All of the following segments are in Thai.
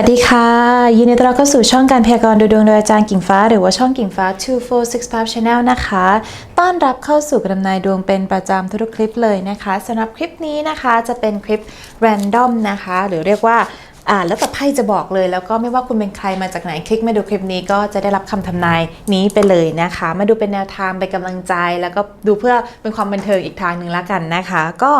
วัสดีค่ะ ยินดีต้อนรับเข้าสู่ช่องการพยากรณ์ดูดวงโดยอาจารย์กิ่งฟ้า หรือว่าช่องกิ่งฟ้า 2465 Channel นะคะ ต้อนรับเข้าสู่การดำนายดวงเป็นประจำทุกคลิปเลยนะคะสำหรับคลิปนี้นะคะจะเป็นคลิป random นะคะ หรือเรียกว่า อ่านแล้วแต่ไพ่จะบอกเลย แล้วก็ไม่ว่าคุณเป็นใครมาจากไหนคลิกมาดูคลิปนี้ก็จะได้รับคำทำนายนี้ไปเลยนะคะ มาดูเป็นแนวทางเป็นกำลังใจ แล้วก็ดูเพื่อเป็นความบันเทิงอีกทางหนึ่งละกันนะคะ ก็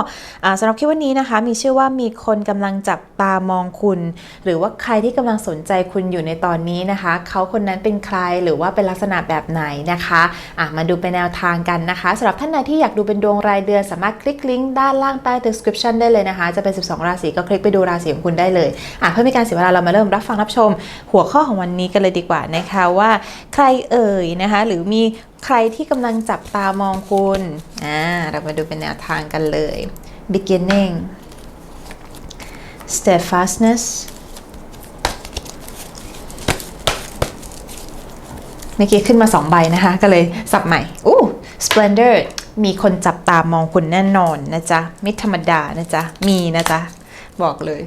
อ่าสำหรับคลิปวันนี้นะคะ มีชื่อว่ามีคนกำลังจับตามองคุณ หรือว่าใครที่กำลังสนใจคุณอยู่ในตอนนี้นะคะเขาคนนั้นเป็นใครหรือว่าเป็นลักษณะแบบไหนนะคะะมาดูเป็นแนวทางกันนะคะสำหรับท่านใดที่อยากดูเป็นดวงรายเดือนสามารถคลิกลิงก์ด้านล่างใต้ description ได้เลยนะคะ จะเป็น 12 ราศีก็คลิกไปดูราศีของคุณได้เลยอะเพื่อไม่การเสียเวลาเรามาเริ่มรับฟังรับชม หัวข้อของวันนี้กันเลยดีกว่านะคะว่าใครเอ่ยนะคะหรือมีใครที่กำลังจับตามองคุณอ่าเรามาดูเป็นแนวทางกันเลย beginning steadfastness เมื่อกี้ขึ้นมา 2 ใบนะคะ ก็เลยสับใหม่อู้ splendor มีคนจับตามองคุณแน่นอนนะจ๊ะ ไม่ธรรมดานะจ๊ะ มีนะจ๊ะ บอกเลย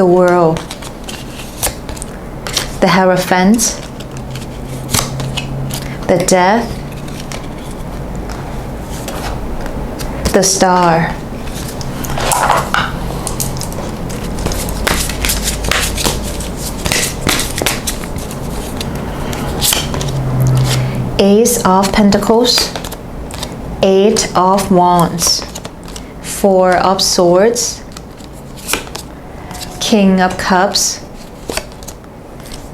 the world. The Hierophant. The death. The star. Ace of pentacles. Eight of wands. Four of swords king of cups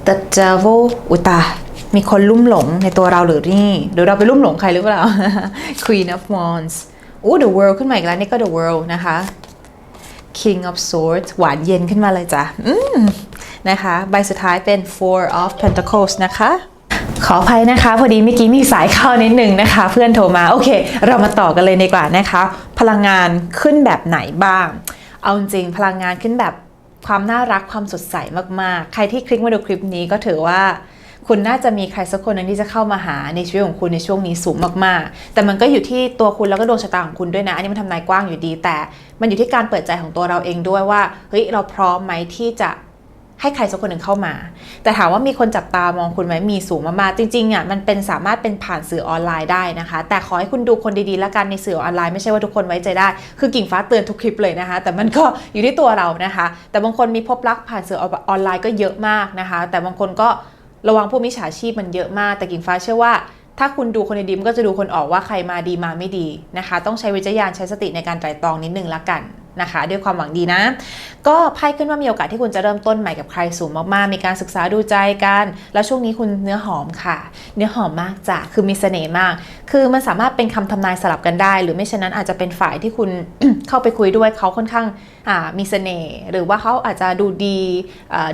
the devil อุตามีคนลุ่มหลงในตัวเราหรือนี่หรือเราไปลุ่มหลงใครหรือเปล่า queen of wands อู้ the world ขึ้นมาอีกแล้วนี่ก็ the world นะคะ king of swords หวานเย็นขึ้นมาเลยจ้ะอืมนะคะ ใบสุดท้ายเป็น four of pentacles นะคะขออภัยนะคะ พอดีเมื่อกี้มีสายเข้านิดนึงนะคะ เพื่อนโทรมา โอเค เรามาต่อกันเลยดีกว่านะคะ พลังงานขึ้นแบบไหนบ้าง เอาจริงพลังงานขึ้นแบบ ความน่ารักความสดใสมากๆ ใครที่คลิกมาดูคลิปนี้ก็ถือว่าคุณน่าจะมีใครสักคนนึงที่จะเข้ามาหาในชีวิตของคุณในช่วงนี้สูงมากๆ แต่มันก็อยู่ที่ตัวคุณแล้วก็ดวงชะตาของคุณด้วยนะ อันนี้มันทำนายกว้างอยู่ดี แต่มันอยู่ที่การเปิดใจของตัวเราเองด้วยว่า เฮ้ย เราพร้อมไหมที่จะ ให้ใครสักคนหนึ่งเข้ามา แต่ถามว่ามีคนจับตามองคุณไหมมีสูงมากๆจริงๆอะมันเป็นสามารถเป็นผ่านสื่อออนไลน์ได้นะคะ แต่ขอให้คุณดูคนดีๆแล้วกันในสื่อออนไลน์ไม่ใช่ว่าทุกคนไว้ใจได้ คือกิ่งฟ้าเตือนทุกคลิปเลยนะคะ แต่มันก็อยู่ที่ตัวเรานะคะ แต่บางคนมีพบรักผ่านสื่อออนไลน์ก็เยอะมากนะคะ แต่บางคนก็ระวังพวกมิจฉาชีพมันเยอะมาก แต่กิ่งฟ้าเชื่อว่าถ้าคุณดูคนดีๆมันก็จะดูคนออกว่าใครมาดีมาไม่ดีนะคะ ต้องใช้วิจารณญาณใช้สติในการไตร่ตรองนิดนึงละกัน นะคะ ด้วยความหวังดีนะ ก็ไพ่ขึ้นว่ามีโอกาสที่คุณจะเริ่มต้นใหม่กับใครสูงมากๆ มีการศึกษาดูใจกัน แล้วช่วงนี้คุณเนื้อหอมค่ะ เนื้อหอมมากจ้ะคือมีเสน่ห์มาก คือมันสามารถเป็นคำทำนายสลับกันได้ หรือไม่ฉะนั้นอาจจะเป็นฝ่ายที่คุณเข้าไปคุยด้วยเขาค่อนข้างมีเสน่ห์หรือว่าเขาอาจจะดูดี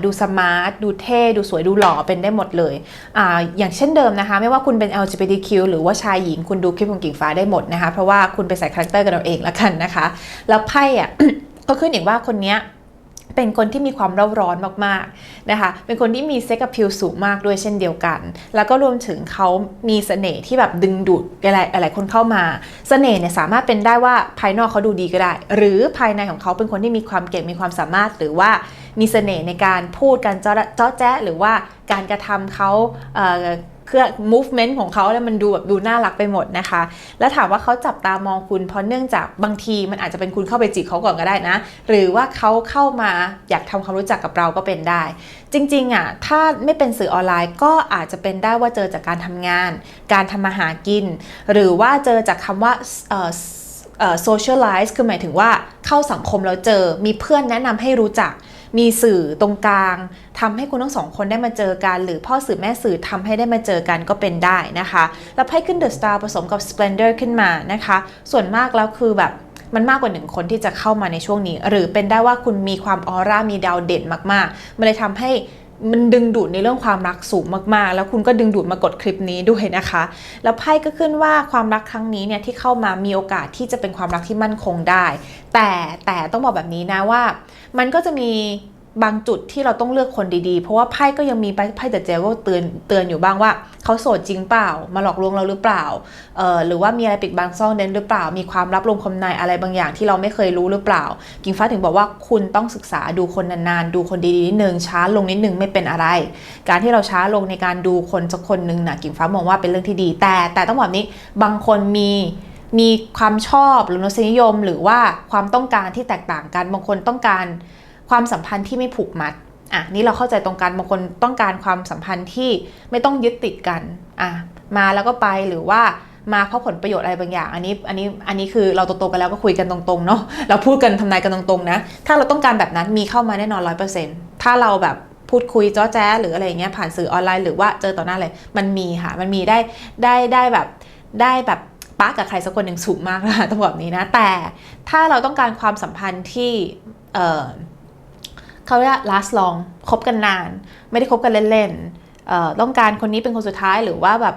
ดูสมาร์ทดูเท่ดูสวยดูหล่อเป็นได้หมดเลยออย่างเช่นเดิมนะคะ ไม่ว่าคุณเป็น LGBTQ หรือว่าชายหญิงคุณดูคลิปของกิ่งฟ้าได้หมดนะคะ เพราะว่าคุณไปใส่คาแรคเตอร์กันเอาเองละกันนะคะ แล้วไพ่อะก็ขึ้นอีกว่าคนเนี้ยเป็นคนที่มีความเร่าร้อนมากๆนะคะ เป็นคนที่มีเซ็กกับพิวสูงมากด้วยเช่นเดียวกัน แล้วก็รวมถึงเขามีเสน่ห์ที่แบบดึงดูดอะไรหลายคนเข้ามาเสน่ห์เนี่ยสามารถเป็นได้ว่าภายนอกเขาดูดีก็ได้ หรือภายในของเขาเป็นคนที่มีความเก่งมีความสามารถ หรือว่ามีเสน่ห์ในการพูดการเจาะเจาแจ๊ะหรือว่าการกระทำเขาเเครื่อง movement ของเขาแล้วมันดูแบบดูน่ารักไปหมดนะคะ แล้วถามว่าเขาจับตามองคุณเพราะเนื่องจากบางทีมันอาจจะเป็นคุณเข้าไปจีบเขาก่อนก็ได้นะ หรือว่าเขาเข้ามาอยากทำความรู้จักกับเราก็เป็นได้ จริงๆอะถ้าไม่เป็นสื่อออนไลน์ก็อาจจะเป็นได้ว่าเจอจากการทำงาน การทำมาหากิน หรือว่าเจอจากคำว่าเอ่อโซเชียลไลซ์คือหมายถึงว่าเข้าสังคมแล้วเจอมีเพื่อนแนะนำให้รู้จัก มีสื่อตรงกลางทำให้คุณทั้งสองคนได้มาเจอกัน หรือพ่อสื่อแม่สื่อทำให้ได้มาเจอกันก็เป็นได้นะคะแล้วไพ่ขึ้นเดอะสตาร์ผสมกับ Splendor ขึ้นมานะคะ ส่วนมากแล้วคือแบบมันมากกว่าหนึ่งคนที่จะเข้ามาในช่วงนี้ หรือเป็นได้ว่าคุณมีความออร่ามีดาวเด่นมากๆ มันเลยทำให้มันดึงดูดในเรื่องความรักสูงมากๆ แล้วคุณก็ดึงดูดมากดคลิปนี้ด้วยนะคะ แล้วไพ่ก็ขึ้นว่าความรักครั้งนี้เนี่ยที่เข้ามามีโอกาสที่จะเป็นความรักที่มั่นคงได้ แต่แต่ต้องบอกแบบนี้นะว่า มันก็จะมีบางจุดที่เราต้องเลือกคนดีๆ เพราะว่าไพ่ก็ยังมีไพ่ไพ่เดอะเจเวลเตือนเตือนอยู่บ้างว่าเขาโสดจริงเปล่า มาหลอกลวงเราหรือเปล่า เอ่อ หรือว่ามีอะไรปิดบังซ่อนเร้นหรือเปล่า มีความลับลมคมในอะไรบางอย่างที่เราไม่เคยรู้หรือเปล่า กิ่งฟ้าถึงบอกว่าคุณต้องศึกษาดูคนนานๆ ดูคนดีๆนิดนึง ช้าลงนิดนึงไม่เป็นอะไร การที่เราช้าลงในการดูคนสักคนหนึ่งนะกิ่งฟ้ามองว่าเป็นเรื่องที่ดี แต่แต่ต้องบอกนี้ บางคนมี มีความชอบหรือรสนิยม หรือว่าความต้องการที่แตกต่างกันบางคนต้องการความสัมพันธ์ที่ไม่ผูกมัดอะนี่เราเข้าใจตรงกันบางคนต้องการความสัมพันธ์ที่ไม่ต้องยึดติดกันอะมาแล้วก็ไปหรือว่ามาเพราะผลประโยชน์อะไรบางอย่าง อันนี้อันนี้อันนี้คือเราโตๆกันแล้วก็คุยกันตรงๆเนาะเราพูดกันทำนายกันตรงๆนะถ้าเราต้องการแบบนั้นมีเข้ามาแน่นอนร้อยเปอร์เซ็นต์ถ้าเราแบบพูดคุยจ้อแจ้หรืออะไรเงี้ยผ่านสื่อออนไลน์หรือว่าเจอต่อหน้าเลยมันมีค่ะมันมีได้ได้ได้แบบได้แบบ ปะกับใครสักคนหนึ่งสูงมากนะคะต้องบอกแบบนี้นะ แต่ถ้าเราต้องการความสัมพันธ์ที่เเขาเรียก last long คบกันนาน ไม่ได้คบกันเล่นๆต้องการคนนี้เป็นคนสุดท้ายหรือว่าแบบ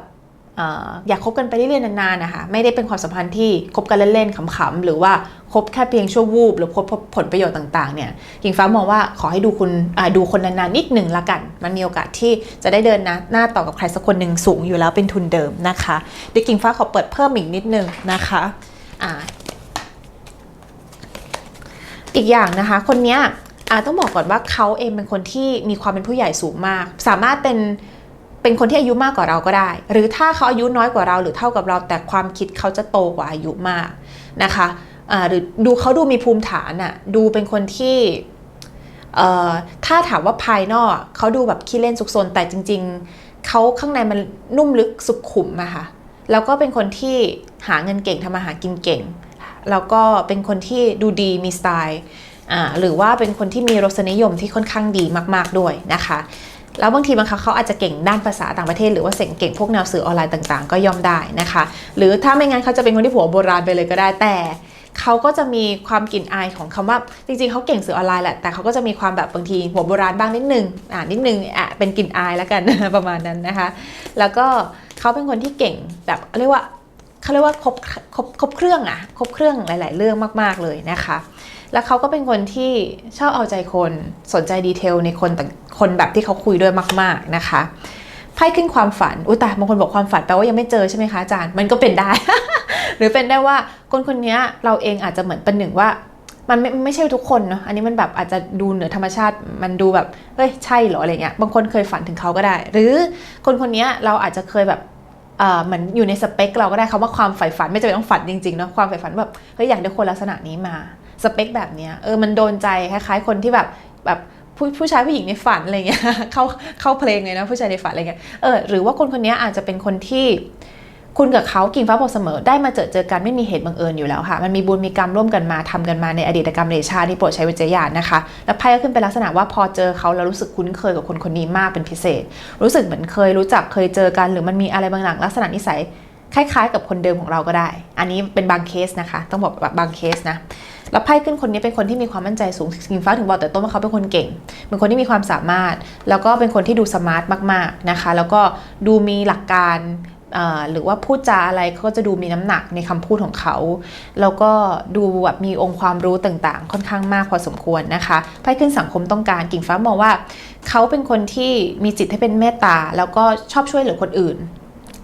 อยากคบกันไปเรื่อยๆนานๆนะคะไม่ได้เป็นความสัมพันธ์ที่คบกันเล่นๆขำๆหรือว่าคบแค่เพียงชั่ววูบหรือพบผลประโยชน์ต่างๆเนี่ยกิงฟ้ามองว่าขอให้ดูคุณดูคนนานๆนิดหนึ่งละกัน มันมีโอกาสที่จะได้เดินนะหน้าต่อกับใครสักคนหนึ่งสูงอยู่แล้วเป็นทุนเดิมนะคะเดี๋ยวกิ่งฟ้าขอเปิดเพิ่มอีกนิดนึงนะคะอ่าอีกอย่างนะคะ คนเนี้ยต้องบอกก่อนว่าเขาเองเป็นคนที่มีความเป็นผู้ใหญ่สูงมาก สามารถเป็น เป็นคนที่อายุมากกว่าเราก็ได้ หรือถ้าเขาอายุน้อยกว่าเราหรือเท่ากับเรา แต่ความคิดเขาจะโตกว่าอายุมากนะคะหรือดูเขาดูมีภูมิฐานอะดูเป็นคนที่ถ้าถามว่าภายนอกเขาดูแบบขี้เล่นสุกซนแต่จริง ๆเขาข้างในมันนุ่มลึกสุขุมอะค่ะแล้วก็เป็นคนที่หาเงินเก่งทำมาหากินเก่ง แล้วก็เป็นคนที่ดูดีมีสไตล์หรือว่าเป็นคนที่มีรสนิยมที่ค่อนข้างดีมาก ๆด้วยนะคะ แล้วบางทีบางครั้งเขาอาจจะเก่งด้านภาษาต่างประเทศ หรือว่าเสียงเก่งพวกแนวสื่อออนไลน์ต่างๆ ก็ย่อมได้นะคะ หรือถ้าไม่งั้นเขาจะเป็นคนที่ผัวโบราณไปเลยก็ได้แต่เขาก็จะมีความกลิ่นอายของคำว่าจริงๆเขาเก่งสื่อออนไลน์แหละแต่เขาก็จะมีความแบบบางทีหัวโบราณบ้างนิดนึงอ่านิดนึงอะเป็นกลิ่นอายแล้วกัน ประมาณนั้นนะคะ แล้วก็เขาเป็นคนที่เก่งแบบเรียกว่าเขาเรียกว่าครบครบครบเครื่องอะครบเครื่องหลาย ๆ เรื่องมาก ๆเลยนะคะ แล้วเขาก็เป็นคนที่ชอบเอาใจคนสนใจดีเทลในคนต่คนแบบที่เขาคุยด้วยมาก ๆนะคะไพ่ขึ้นความฝัน อุ้ยแต่บางคนบอกความฝันแปลว่ายังไม่เจอใช่ไหมคะอาจารย์ มันก็เป็นได้ หรือเป็นได้ว่าคนคนนี้เราเองอาจจะเหมือนเป็นหนึ่งว่า มันไม่ไม่ใช่ทุกคนเนาะ อันนี้มันแบบอาจจะดูเหนือธรรมชาติ มันดูแบบ เฮ้ย ใช่เหรออะไรเงี้ย บางคนเคยฝันถึงเขาก็ได้ หรือคนคนนี้เราอาจจะเคยแบบเอ่อเหมือนอยู่ในสเปคเราก็ได้คำว่าความใฝ่ฝันไม่จำเป็นต้องฝันจริงๆเนาะ ความใฝ่ฝันแบบ เฮ้ย อยากได้คนลักษณะนี้มา สเปคแบบเนี้ยเออมันโดนใจคล้ายๆ คนที่แบบแบบผู้ผู้ชายผู้หญิงในฝันอะไรเงี้ยเข้าเข้าเพลงเลยนะผู้ชายในฝันอะไรเงี้ยเออหรือว่าคนคนนี้อาจจะเป็นคนที่คุณกับเขากิ่งฟ้าบอกเสมอได้มาเจอเจอกันไม่มีเหตุบังเอิญอยู่แล้วค่ะ มันมีบุญมีกรรมร่วมกันมาทำกันมาในอดีตกรรมเดชาที่โปรดใช้วิจารณญาณนะคะ แล้วไพ่ก็ขึ้นเป็นลักษณะว่าพอเจอเขาแล้วรู้สึกคุ้นเคยกับคนคนนี้มากเป็นพิเศษ รู้สึกเหมือนเคยรู้จักเคยเจอกัน หรือมันมีอะไรบางอย่างลักษณะนิสัยคล้าย ๆ กับคนเดิมของเราก็ได้ อันนี้เป็นบางเคสนะคะ ต้องบอกแบบบางเคสนะ แล้วไพ่ขึ้นคนนี้เป็นคนที่มีความมั่นใจสูงกิงฟ้าถึงบอกแต่ต้นว่าเขาเป็นคนเก่ง เป็นคนที่มีความสามารถ แล้วก็เป็นคนที่ดูสมาร์ทมากๆนะคะ แล้วก็ดูมีหลักการหรือว่าพูดจาอะไรเขาก็จะดูมีน้ำหนักในคำพูดของเขา แล้วก็ดูแบบมีองค์ความรู้ต่างๆ ค่อนข้างมากพอสมควรนะคะไพ่ขึ้นสังคมต้องการกิ่งฟ้ามองว่า เขาเป็นคนที่มีจิตให้เป็นเมตตาแล้วก็ชอบช่วยเหลือคนอื่น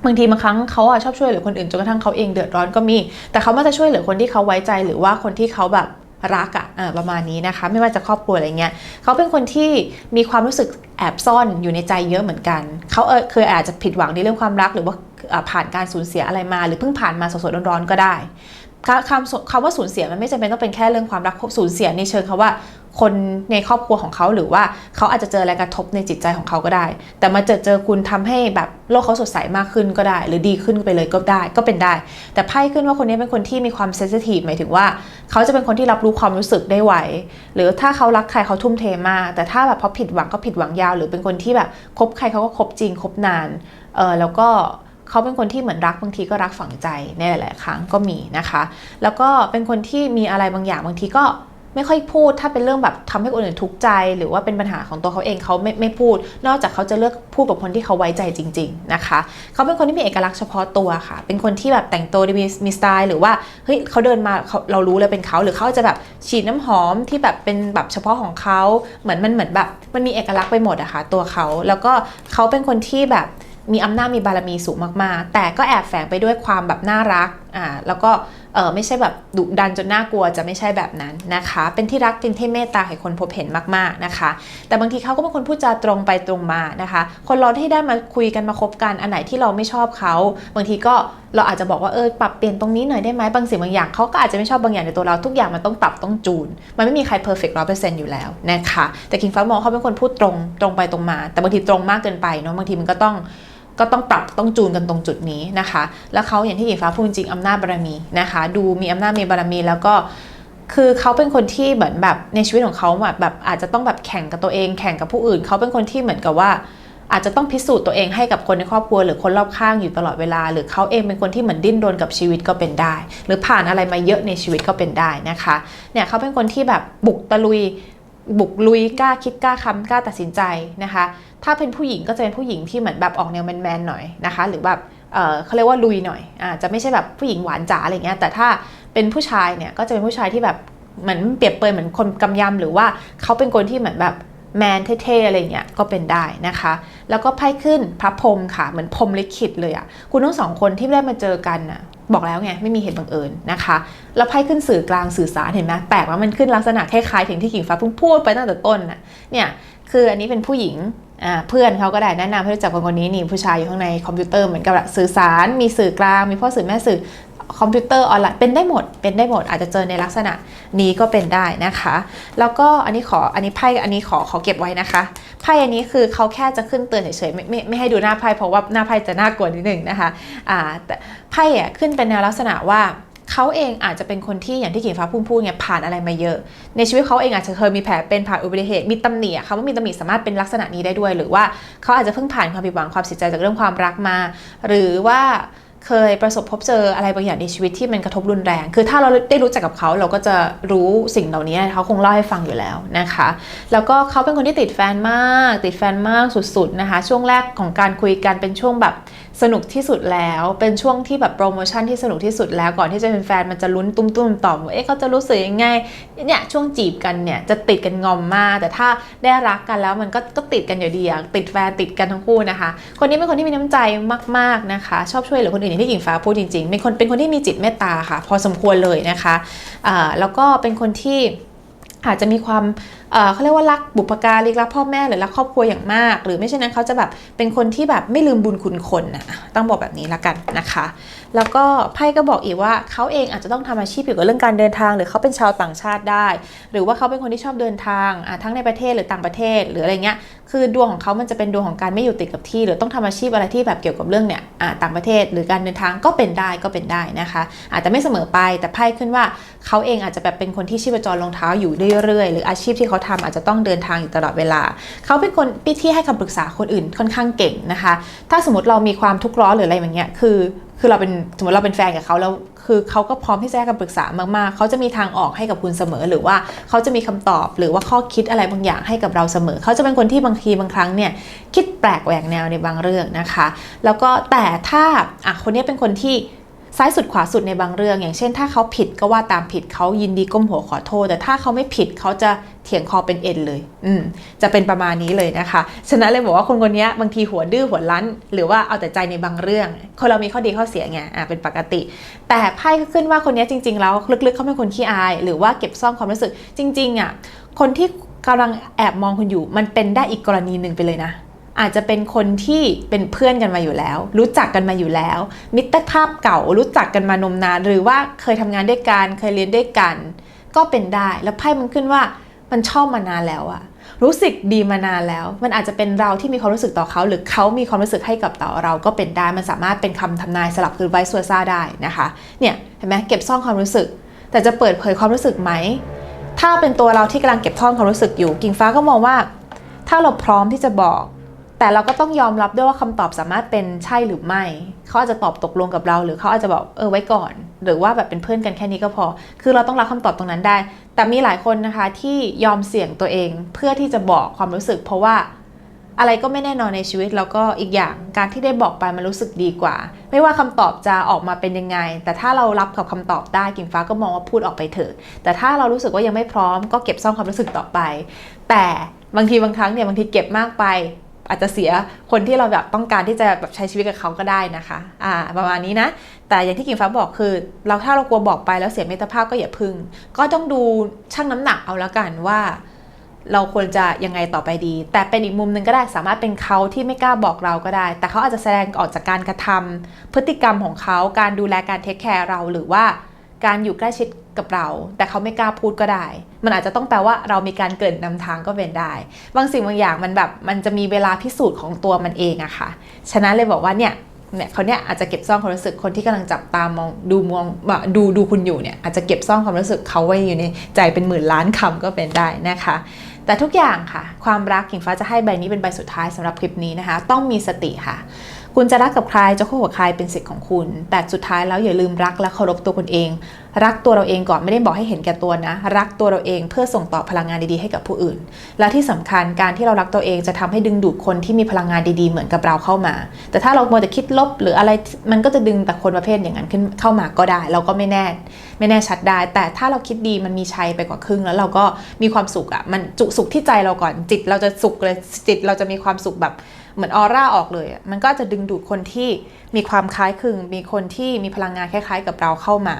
บางทีบางครั้งเขาอะชอบช่วยเหลือคนอื่นจนกระทั่งเขาเองเดือดร้อนก็มี แต่เขามักจะช่วยเหลือคนที่เขาไว้ใจหรือว่าคนที่เขาแบบรักอะะประมาณนี้นะคะ ไม่ว่าจะครอบครัวอะไรเงี้ยเขาเป็นคนที่มีความรู้สึกแอบซ่อนอยู่ในใจเยอะเหมือนกัน เขาเคยอาจจะผิดหวังในเรื่องความรักหรือว่าผ่านการสูญเสียอะไรมา หรือเพิ่งผ่านมาสดๆร้อนๆก็ได้คำคำว่าสูญเสียมันไม่จำเป็นต้องเป็นแค่เรื่องความรักสูญเสียในเชิงคำว่า คนในครอบครัวของเขาหรือว่าเขาอาจจะเจออะไรกระทบในจิตใจของเขาก็ได้ แต่มาเจอเจอคุณทำให้แบบโลกเขาสดใสมากขึ้นก็ได้ หรือดีขึ้นไปเลยก็ได้ก็เป็นได้ แต่ไพ่ขึ้นว่าคนนี้เป็นคนที่มีความเซนซิทีฟหมายถึงว่า เขาจะเป็นคนที่รับรู้ความรู้สึกได้ไวหรือถ้าเขารักใครเขาทุ่มเทมาก แต่ถ้าแบบพอผิดหวังก็ผิดหวังยาว หรือเป็นคนที่แบบคบใครเขาก็คบจริงคบนานเออแล้วก็เขาเป็นคนที่เหมือนรักบางทีก็รักฝังใจในหลาย ๆ ครั้งก็มีนะคะ แล้วก็เป็นคนที่มีอะไรบางอย่างบางทีก็ ไม่ค่อยพูดถ้าเป็นเรื่องแบบทำให้คนอื่นทุกข์ใจ หรือว่าเป็นปัญหาของตัวเขาเองเขาไม่ไม่พูด นอกจากเขาจะเลือกพูดกับคนที่เขาไว้ใจจริง ๆนะคะ เขาเป็นคนที่มีเอกลักษณ์เฉพาะตัวค่ะ เป็นคนที่แบบแต่งตัวดีมีมีสไตล์หรือว่าเฮ้ยเขาเดินมาเขาเรารู้เลยเป็นเขาหรือเขาจะแบบฉีดน้ำหอมที่แบบเป็นแบบเฉพาะของเขาเหมือนมันเหมือนแบบ มันมีเอกลักษณ์ไปหมดอะค่ะตัวเขา แล้วก็เขาเป็นคนที่แบบมีอำนาจมีบารมีสูงมากๆ แต่ก็แอบแฝงไปด้วยความแบบน่ารักอ่าแล้วก็ เออไม่ใช่แบบดุดันจนน่ากลัวจะไม่ใช่แบบนั้นนะคะ เป็นที่รักเป็นที่เมตตาให้คนพบเห็นมากๆนะคะ แต่บางทีเขาก็เป็นคนพูดจาตรงไปตรงมานะคะ คนเราที่ได้มาคุยกันมาคบกันอันไหนที่เราไม่ชอบเขาบางทีก็เราอาจจะบอกว่าเออปรับเปลี่ยนตรงนี้หน่อยได้ไหมบางสิ่งบางอย่างเขาก็อาจจะไม่ชอบบางอย่างในตัวเราทุกอย่างมันต้องปรับต้องจูน มันไม่มีใครเพอร์เฟกต์ร้อยเปอร์เซ็นต์อยู่แล้วนะคะแต่คิงฟ้ามองเขาเป็นคนพูดตรงตรงไปตรงมา แต่บางทีตรงมากเกินไปเนาะบางทีมันก็ต้อง ก็ต้องปรับต้องจูนกันตรงจุดนี้นะคะ แล้วเขาอย่างที่หญิงฟ้าพูดจริงอำนาจบารมีนะคะ ดูมีอำนาจมีบารมีแล้วก็คือเขาเป็นคนที่เหมือนแบบในชีวิตของเขาแบบแบบอาจจะต้องแบบแข่งกับตัวเอง แข่งกับผู้อื่นเขาเป็นคนที่เหมือนกับว่า อาจจะต้องพิสูจน์ตัวเองให้กับคนในครอบครัว หรือคนรอบข้างอยู่ตลอดเวลา หรือเขาเองเป็นคนที่เหมือนดิ้นรนกับชีวิตก็เป็นได้ หรือผ่านอะไรมาเยอะในชีวิตก็เป็นได้นะคะเนี่ยเขาเป็นคนที่แบบบุกตะลุย บุกลุยกล้าคิดกล้าคำกล้าตัดสินใจนะคะ ถ้าเป็นผู้หญิงก็จะเป็นผู้หญิงที่เหมือนแบบออกแนวแมนๆหน่อยนะคะ หรือแบบเเขาเรียกว่าลุยหน่อยอาจะไม่ใช่แบบผู้หญิงหวานจ๋าอะไรเงี้ยแต่ถ้าเป็นผู้ชายเนี่ยก็จะเป็นผู้ชายที่แบบเหมือนเปรียบเปยเหมือนคนกำยำหรือว่าเขาเป็นคนที่เหมือนแบบแมนเท่ๆอะไรเงี้ยก็เป็นได้นะคะ แล้วก็ไพ่ขึ้นพระพรมค่ะเหมือนพรมลิขิตเลยอะ่ะคุณทั้งสองคนที่ได้มาเจอกันน่ะ บอกแล้วไงไม่มีเหตุบังเอิญนะคะแล้วไพ่ขึ้นสื่อกลางสื่อสารเห็นไหมแปลกว่ามันขึ้นลักษณะคล้ายๆถึงที่กิ่งฟ้าเพิ่งพูดไปตั้งแต่ต้นน่ะเนี่ยคืออันนี้เป็นผู้หญิงอ่าเพื่อนเขาก็ได้แนะนำให้รู้จักคนคนนี้นี่ผู้ชายอยู่ข้างในคอมพิวเตอร์เหมือนกับสื่อสาร มีสื่อกลาง มีพ่อสื่อแม่สื่อ คอมพิวเตอร์ออนไลน์เป็นได้หมด เป็นได้หมดอาจจะเจอในลักษณะนี้ก็เป็นได้นะคะ แล้วก็อันนี้ขออันนี้ไพ่อันนี้ขอขอเก็บไว้นะคะไพ่อันนี้คือเขาแค่จะขึ้นเตือนเฉยๆไม่ไม่ไม่ให้ดูหน้าไพ่เพราะว่าหน้าไพ่จะน่ากลัวนิดนึงนะคะอ่าแต่ไพ่อะขึ้นเป็นแนวลักษณะว่าเขาเองอาจจะเป็นคนที่อย่างที่กิ่งฟ้าพูดพูดเนี่ยผ่านอะไรมาเยอะ ในชีวิตเขาเองอาจจะเคยมีแผลเป็นผ่านอุบัติเหตุมีตำหนิอะค่ะว่ามีตำหนิสามารถเป็นลักษณะนี้ได้ด้วย หรือว่าเขาอาจจะเพิ่งผ่านความผิดหวังความเสียใจจากเรื่องความรักมา หรือว่า เคยประสบพบเจออะไรบางอย่างในชีวิตที่มันกระทบรุนแรง คือถ้าเราได้รู้จักกับเขาเราก็จะรู้สิ่งเหล่านี้เขาคงเล่าให้ฟังอยู่แล้วนะคะ แล้วก็เขาเป็นคนที่ติดแฟนมาก ติดแฟนมากสุดๆนะคะ ช่วงแรกของการคุยกันเป็นช่วงแบบ สนุกที่สุดแล้ว เป็นช่วงที่แบบโปรโมชั่นที่สนุกที่สุดแล้วก่อนที่จะเป็นแฟนมันจะลุ้นตุ้มๆต่อมว่าเอ๊ะเขาจะรู้สึกยังไงเนี่ยช่วงจีบกันเนี่ยจะติดกันงอมมาก แต่ถ้าได้รักกันแล้วมันก็ก็ติดกันอยู่ดีอะติดแฟนติดกันทั้งคู่นะคะ คนนี้เป็นคนที่มีน้ำใจมากๆนะคะ ชอบช่วยเหลือคนอื่นอย่างที่หญิงฟ้าพูดจริงๆเป็นคนเป็นคนที่มีจิตเมตตาค่ะ พอสมควรเลยนะคะอ่าแล้วก็เป็นคนที่อาจจะมีความ เขาเรียกว่ารักบุพการีรักพ่อแม่หรือรักครอบครัวอย่างมาก หรือไม่เช่นนั้นเขาจะแบบเป็นคนที่แบบไม่ลืมบุญคุณคนนะต้องบอกแบบนี้ละกันนะคะ แล้วก็ไพ่ก็บอกอีกว่าเขาเองอาจจะต้องทำอาชีพเกี่ยวกับเรื่องการเดินทาง หรือเขาเป็นชาวต่างชาติได้ หรือว่าเขาเป็นคนที่ชอบเดินทางทั้งในประเทศหรือต่างประเทศ หรืออะไรเงี้ยคือดวงของเขามันจะเป็นดวงของการไม่อยู่ติดกับที่ หรือต้องทำอาชีพอะไรที่แบบเกี่ยวกับเรื่องเนี่ยต่างประเทศ หรือการเดินทางก็เป็นได้ก็เป็นได้นะคะ อาจจะไม่เสมอไปแต่ไพ่ขึ้นว่าเขาเองอาจจะแบบเป็นคนที่ชีพจรลงเท้าอยู่เรื่อยๆ หรืออาชีพที่เขาทำอาจจะต้องเดินทางอยู่ตลอดเวลา เขาเป็นคนที่ให้คำปรึกษาคนอื่นค่อนข้างเก่งนะคะ ถ้าสมมติเรามีความทุกข์ร้อนหรืออะไรอย่างเงี้ยคือคือเราเป็นสมมติเราเป็นแฟนกับเขาแล้วคือเขาก็พร้อมที่จะให้คำปรึกษามากๆ เขาจะมีทางออกให้กับคุณเสมอ หรือว่าเขาจะมีคำตอบ หรือว่าข้อคิดอะไรบางอย่างให้กับเราเสมอ เขาจะเป็นคนที่บางทีบางครั้งเนี่ยคิดแปลกแหวกแนวในบางเรื่องนะคะ แล้วก็แต่ถ้าอะคนนี้เป็นคนที่ ซ้ายสุดขวาสุดในบางเรื่อง อย่างเช่น ถ้าเขาผิดก็ว่าตามผิดเขายินดีก้มหัวขอโทษ แต่ถ้าเขาไม่ผิดเขาจะเถียงคอเป็นเอ็นเลย อืมจะเป็นประมาณนี้เลยนะคะ ฉะนั้นเลยบอกว่าคนคนนี้บางทีหัวดื้อหัวรั้น หรือว่าเอาแต่ใจในบางเรื่อง คนเรามีข้อดีข้อเสียไงอ่าเป็นปกติ แต่ไพ่ก็ขึ้นว่าคนนี้จริง ๆ แล้วลึกๆเขาเป็นคนขี้อาย หรือว่าเก็บซ่อนความรู้สึกจริงๆอะคนที่กำลังแอบมองคุณอยู่ มันเป็นได้อีกกรณีหนึ่งไปเลยนะ อาจจะเป็นคนที่เป็นเพื่อนกันมาอยู่แล้ว รู้จักกันมาอยู่แล้ว มิตรภาพเก่ารู้จักกันมานมนาน หรือว่าเคยทำงานด้วยกันเคยเรียนด้วยกัน ก็เป็นได้แล้วไพ่มันขึ้นว่ามันชอบมานานแล้วอะรู้สึกดีมานานแล้ว มันอาจจะเป็นเราที่มีความรู้สึกต่อเขา หรือเขามีความรู้สึกให้กับต่อเราก็เป็นได้ มันสามารถเป็นคำทำนายสลับคือไวซ์ซัวซ่าได้นะคะ เนี่ยเห็นไหมเก็บซ่อนความรู้สึก แต่จะเปิดเผยความรู้สึกไหม ถ้าเป็นตัวเราที่กำลังเก็บซ่อนความรู้สึกอยู่ กิ่งฟ้าก็มองว่า ถ้าเราพร้อมที่จะบอก แต่เราก็ต้องยอมรับด้วยว่าคำตอบสามารถเป็นใช่หรือไม่ เขาอาจจะตอบตกลงกับเรา หรือเขาอาจจะบอกเออไว้ก่อน หรือว่าแบบเป็นเพื่อนกันแค่นี้ก็พอ คือเราต้องรับคำตอบตรงนั้นได้ แต่มีหลายคนนะคะที่ยอมเสี่ยงตัวเองเพื่อที่จะบอกความรู้สึก เพราะว่าอะไรก็ไม่แน่นอนในชีวิตแล้วก็อีกอย่างการที่ได้บอกไปมันรู้สึกดีกว่า ไม่ว่าคำตอบจะออกมาเป็นยังไง แต่ถ้าเรารับกับคำตอบได้กิ่งฟ้าก็มองว่าพูดออกไปเถอะ แต่ถ้าเรารู้สึกว่ายังไม่พร้อมก็เก็บซ่อนความรู้สึกต่อไป แต่บางทีบางครั้งเนี่ยบางทีเก็บมากไป อาจจะเสียคนที่เราแบบต้องการที่จะแบบใช้ชีวิตกับเขาก็ได้นะคะอ่าประมาณนี้นะ แต่อย่างที่กิ่งฟ้าบอกคือ เราถ้าเรากลัวบอกไปแล้วเสียมิตรภาพก็อย่าพึ่ง ก็ต้องดูชั่งน้ำหนักเอาแล้วกันว่า เราควรจะยังไงต่อไปดี แต่เป็นอีกมุมหนึ่งก็ได้สามารถเป็นเขาที่ไม่กล้าบอกเราก็ได้ แต่เขาอาจจะแสดงออกจากการกระทำพฤติกรรมของเขาการดูแลการเทคแคร์เราหรือว่าการอยู่ใกล้ชิด กับเรา แต่เขาไม่กล้าพูดก็ได้ มันอาจจะต้องแปลว่าเรามีการเกิดนำทางก็เป็นได้ บางสิ่งบางอย่างมันแบบมันจะมีเวลาพิสูจน์ของตัวมันเองอะค่ะ ฉะนั้นเลยบอกว่าเนี่ยเนี่ยเขาเนี่ยอาจจะเก็บซ่อนความรู้สึกคนที่กำลังจับตามองดูมองดูดูคุณอยู่เนี่ยอาจจะเก็บซ่อนความรู้สึกเขาไว้อยู่ในใจเป็นหมื่นล้านคำก็เป็นได้นะคะ แต่ทุกอย่างค่ะ ความรักกิ่งฟ้าจะให้ใบนี้เป็นใบสุดท้ายสำหรับคลิปนี้นะคะ ต้องมีสติค่ะ คุณจะรักกับใครจะคบกับใครเป็นสิทธิ์ของคุณ แต่สุดท้ายแล้วอย่าลืมรักและเคารพตัวคุณเอง รักตัวเราเองก่อนไม่ได้บอกให้เห็นแก่ตัวนะ รักตัวเราเองเพื่อส่งต่อพลังงานดีๆให้กับผู้อื่น และที่สำคัญการที่เรารักตัวเองจะทำให้ดึงดูดคนที่มีพลังงานดีๆเหมือนกับเราเข้ามา แต่ถ้าเราโมวแต่คิดลบหรืออะไรมันก็จะดึงแต่คนประเภทอย่างนั้นขึ้นเข้ามาก็ได้ เราก็ไม่แน่ ไม่แน่ชัดได้ แต่ถ้าเราคิดดีมันมีชัยไปกว่าครึ่ง แล้วเราก็มีความสุขอะ่ะมันจุสุขที่ใจเราก่อนจิตเราจะสุขเลยจิตเราจะมีความสุขแบบ เหมือนออร่าออกเลย มันก็จะดึงดูดคนที่มีความคล้ายคลึง มีคนที่มีพลังงานคล้ายๆ กับเราเข้ามา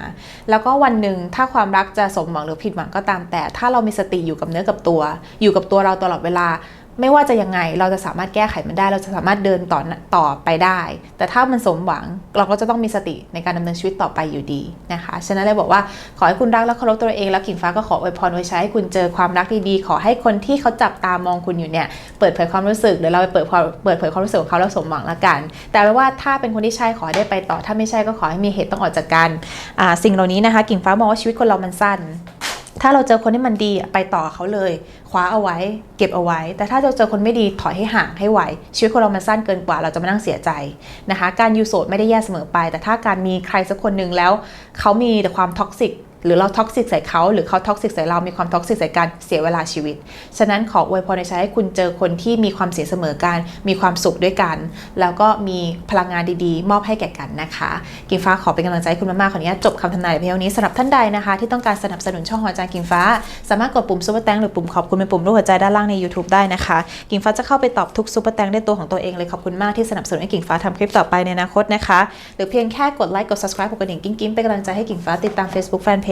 แล้วก็วันหนึ่งถ้าความรักจะสมหวังหรือผิดหวังก็ตามแต่ ถ้าเรามีสติอยู่กับเนื้อกับตัว อยู่กับตัวเราตลอดเวลา ไม่ว่าจะยังไงเราจะสามารถแก้ไขมันได้ เราจะสามารถเดินต่อต่อไปได้ แต่ถ้ามันสมหวังเราก็จะต้องมีสติในการดำเนินชีวิตต่อไปอยู่ดีนะคะฉะนั้นเลยบอกว่าขอให้คุณรักและเคารพตัวเอง แล้วกิ่งฟ้าก็ขออวยพรไว้ใช้ให้คุณเจอความรักดีๆขอให้คนที่เขาจับตามองคุณอยู่เนี่ยเปิดเผยความรู้สึกเดี๋ยวเราไปเปิดความเปิดเผยความรู้สึกของเขาแล้วสมหวังละกัน แต่ว่าถ้าเป็นคนที่ใช่ขอได้ไปต่อ ถ้าไม่ใช่ก็ขอให้มีเหตุต้องออกจากกันอ่าสิ่งเหล่านี้นะคะ กิ่งฟ้ามองว่าชีวิตคนเรามันสั้น ถ้าเราเจอคนที่มันดีไปต่อเขาเลย คว้าเอาไว้ เก็บเอาไว้ แต่ถ้าเราเจอคนไม่ดีถอยให้ห่างให้ไหว ชีวิตคนเรามันสั้นเกินกว่าเราจะมานั่งเสียใจนะคะ การอยู่โสดไม่ได้แย่เสมอไป แต่ถ้าการมีใครสักคนหนึ่งแล้วเขามีแต่ความท็อกซิก หรือเราท็อกซิกใส่เขาหรือเขาท็อกซิกใส่เรา มีความท็อกซิกใส่การเสียเวลาชีวิต ฉะนั้นขออวยพรในใจให้คุณเจอคนที่มีความเสียเสมอกัน มีความสุขด้วยกัน แล้วก็มีพลังงานดีๆ มอบให้แก่กันนะคะ กิ่งฟ้าขอเป็นกำลังใจให้คุณมากๆขออนุญาตจบคำทำนายเพียงเท่านี้สำหรับท่านใดนะคะ ที่ต้องการสนับสนุนช่องหัวใจกิ่งฟ้า สามารถกดปุ่มซุปเปอร์แตงหรือปุ่มขอบคุณเป็นปุ่มรูปหัวใจด้านล่างใน YouTube ได้นะคะกิ่งฟ้าจะเข้าไปตอบทุกซุปเปอร์แตงด้วยตัวของตัวเองเลยขอบคุณมากที่สนับสนุนให้กิ่งฟ้าทำคลิปต่อไปในอนาคตนะคะหรือเพียงแค่กดไลค์กด subscribe กดกระดิ่งกิ้งๆเป็นกำลังใจให้กิ่งฟ้าติดตาม Facebook Fanpage